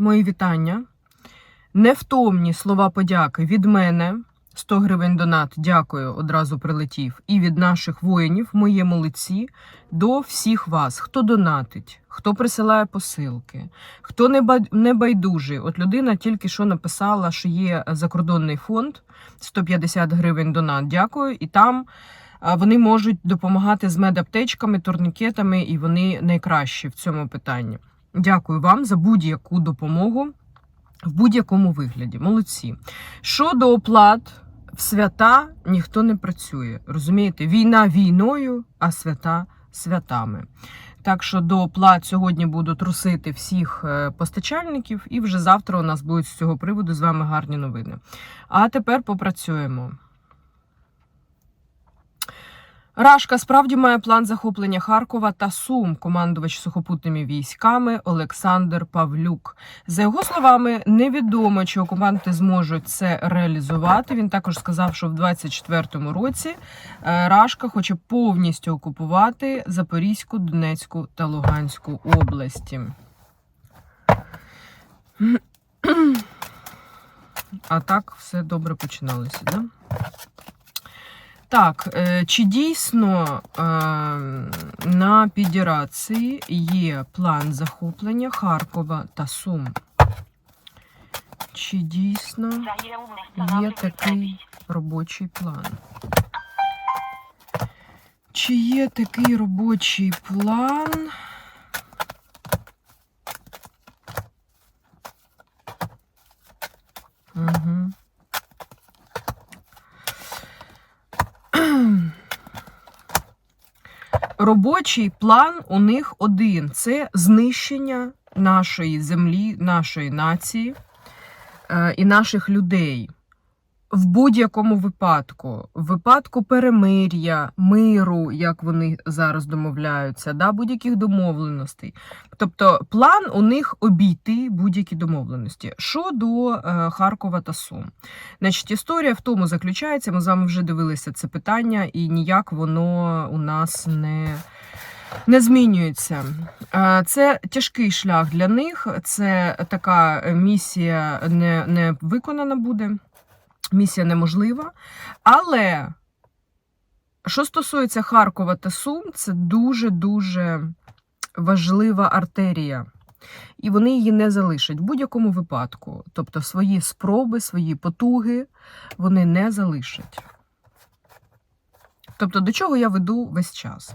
мої вітання. Невтомні слова подяки від мене. 100 гривень донат, дякую, одразу прилетів. І від наших воїнів моєму лиці до всіх вас, хто донатить, хто присилає посилки, хто не ба- байдужий. От людина тільки що написала, що є закордонний фонд 150 гривень донат. Дякую. І там вони можуть допомагати з медаптечками, турнікетами, і вони найкращі в цьому питанні. Дякую вам за будь-яку допомогу в будь-якому вигляді. Молодці. Щодо оплат, в свята ніхто не працює. Розумієте, війна війною, а свята святами. Так що до оплат сьогодні буду трусити всіх е, постачальників, і вже завтра у нас будуть з цього приводу з вами гарні новини. А тепер попрацюємо. Рашка справді має план захоплення Харкова та Сум, командувач сухопутними військами Олександр Павлюк. За його словами, невідомо, чи окупанти зможуть це реалізувати. Він також сказав, що в 24-му році е, Рашка хоче повністю окупувати Запорізьку, Донецьку та Луганську області. А так все добре починалося, да? Так, е, чи дійсно е, на підерації є план захоплення Харкова та Сум? Чи дійсно є такий робочий план? Чи є такий робочий план? Робочий план у них один: це знищення нашої землі, нашої нації е, і наших людей. В будь-якому випадку, в випадку перемир'я, миру, як вони зараз домовляються, да, будь-яких домовленостей. Тобто план у них обійти будь-які домовленості. Щодо е, Харкова та Сум. Значить, історія в тому заключається, ми з вами вже дивилися це питання, і ніяк воно у нас не. Не змінюється. Е, Це тяжкий шлях для них. Це така місія не, не виконана буде. Місія неможлива. Але що стосується Харкова та Сум, це дуже-дуже важлива артерія. І вони її не залишать в будь-якому випадку. Тобто свої спроби, свої потуги вони не залишать. Тобто, до чого я веду весь час?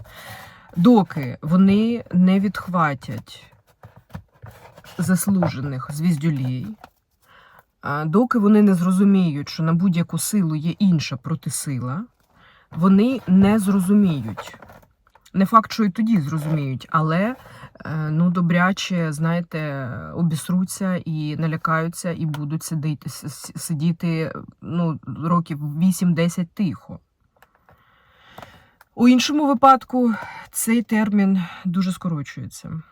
Доки вони не відхватять заслужених звіздюлей, а, доки вони не зрозуміють, що на будь-яку силу є інша протисила, вони не зрозуміють. Не факт, що і тоді зрозуміють, але е, ну, добряче, знаєте, обісруться і налякаються, і будуть сидіти, сидіти ну, років 8-10 тихо. У іншому випадку цей термін дуже скорочується.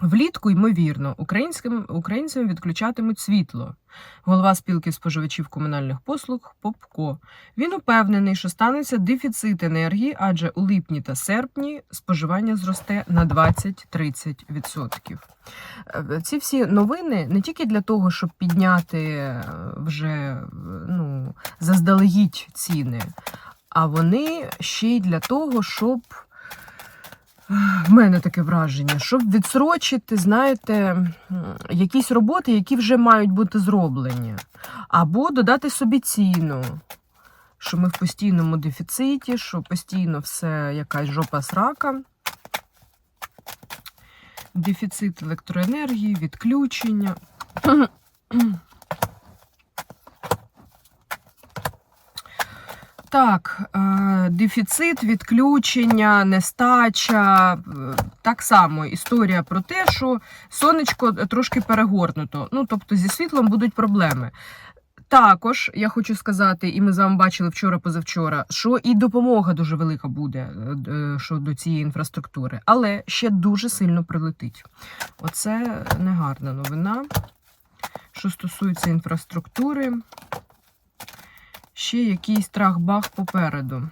Влітку, ймовірно, українським, українцям відключатимуть світло. Голова спілки споживачів комунальних послуг Попко. Він упевнений, що станеться дефіцит енергії, адже у липні та серпні споживання зросте на 20-30%. Е, Ці всі новини не тільки для того, щоб підняти е, вже е, ну, заздалегідь ціни, а вони ще й для того, щоб в мене таке враження, щоб відсрочити, знаєте, якісь роботи, які вже мають бути зроблені, або додати собі ціну, що ми в постійному дефіциті, що постійно все якась жопа срака. Дефіцит електроенергії, відключення. Так, е, дефіцит, відключення, нестача. е, Так само історія про те, що сонечко трошки перегорнуто. Ну, тобто зі світлом будуть проблеми. Також я хочу сказати, і ми з вами бачили вчора-позавчора, що і допомога дуже велика буде е, щодо цієї інфраструктури, але ще дуже сильно прилетить. Оце негарна новина. Що стосується інфраструктури, ще якийсь страх-бах попереду.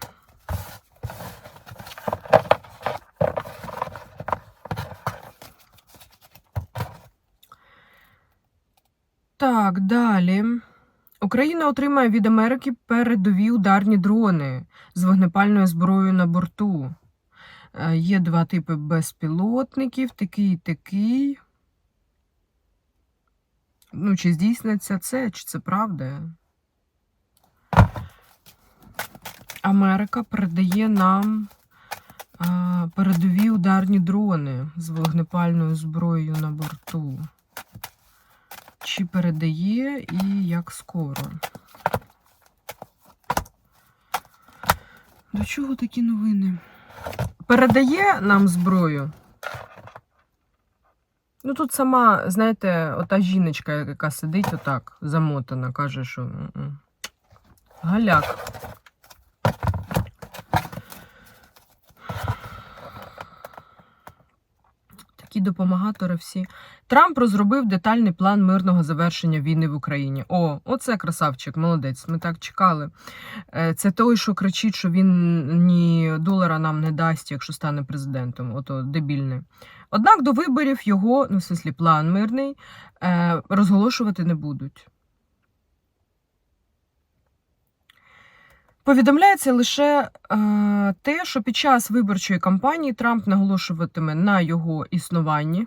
Так, далі. Україна отримає від Америки передові ударні дрони з вогнепальною зброєю на борту. Е, Є два типи безпілотників, такий і такий. Ну, чи здійсниться це, чи це правда? Америка передає нам а, передові ударні дрони з вогнепальною зброєю на борту. Чи передає і як скоро? До чого такі новини? Передає нам зброю. Ну тут сама, знаєте, ота жіночка, яка сидить отак, замотана, каже, що галяк. Такі допомагатори всі. Трамп розробив детальний план мирного завершення війни в Україні. О, оце красавчик, молодець. Ми так чекали. Е, Це той, що кричить, що він ні долара нам не дасть, якщо стане президентом. Ото дебільне. Однак до виборів його, ну, в смислі, план мирний, е, розголошувати не будуть. Повідомляється лише е, те, що під час виборчої кампанії Трамп наголошуватиме на його існуванні,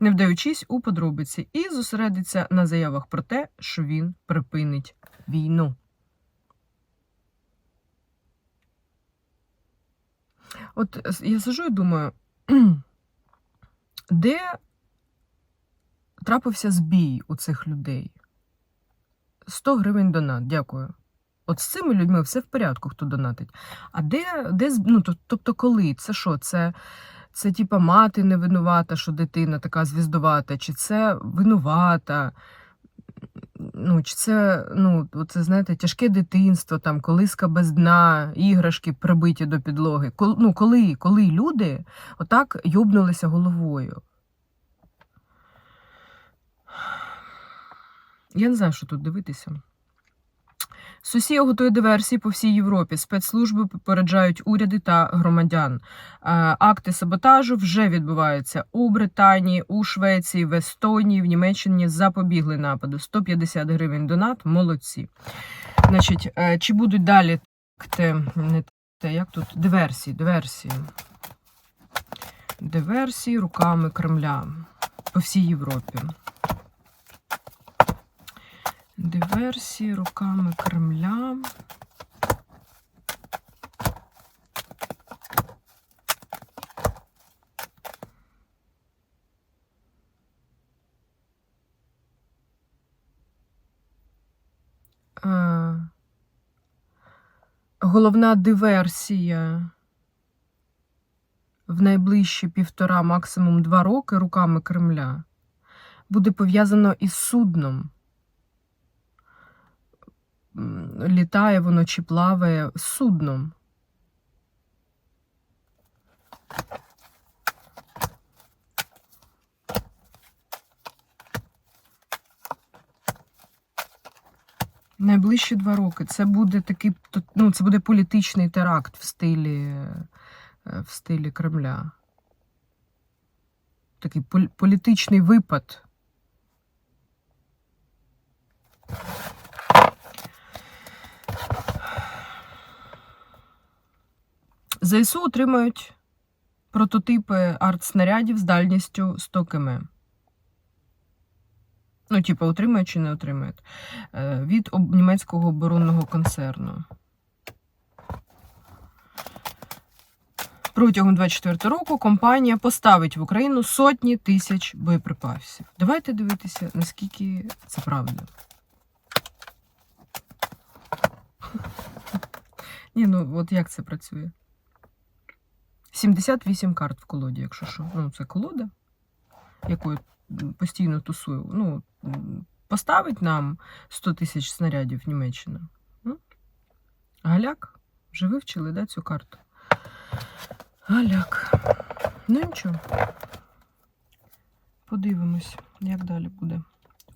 не вдаючись у подробиці, і зосередиться на заявах про те, що він припинить війну. От е, я сижу і думаю, де трапився збій у цих людей? 100 гривень донат, дякую. От з цими людьми все в порядку, хто донатить. А де, де ну, тобто коли? Це що? Це, це типа мати не винувата, що дитина така звіздувата, чи це винувата? Ну, чи це, ну, це, знаєте, тяжке дитинство, там, колиска без дна, іграшки прибиті до підлоги. Кол, ну, коли, коли люди отак йобнулися головою? Я не знаю, що тут дивитися. Сусія готує диверсії по всій Європі. Спецслужби попереджають уряди та громадян. Е, Акти саботажу вже відбуваються у Британії, у Швеції, в Естонії, в Німеччині запобігли нападу. 150 гривень донат. Молодці. Значить, е, чи будуть далі те, не те, як тут диверсії, диверсії. Диверсії руками Кремля по всій Європі. Диверсії руками Кремля. Е, Головна диверсія в найближчі півтора, максимум два роки руками Кремля буде пов'язано із судном. Літає воно чи плаває судном. Найближчі два роки. Це буде такий, ну, це буде політичний теракт в стилі, е, в стилі Кремля. Такий політичний випад. ЗСУ отримають прототипи артснарядів з дальністю 100 км. Ну, типу, отримають чи не отримають. Е, Від німецького оборонного концерну. Протягом 24 року компанія поставить в Україну сотні тисяч боєприпасів. Давайте дивитися, наскільки це правда. Ні, ну от як це працює? 78 карт в колоді, якщо що. Ну, це колода, яку я постійно тусую. Ну, поставить нам 100 тисяч снарядів Німеччина. Галяк? Вже вивчили, да, цю карту? Галяк. Ну нічого. Подивимось, як далі буде.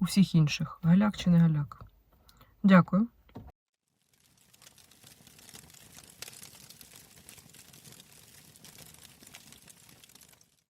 У всіх інших. Галяк чи не галяк. Дякую.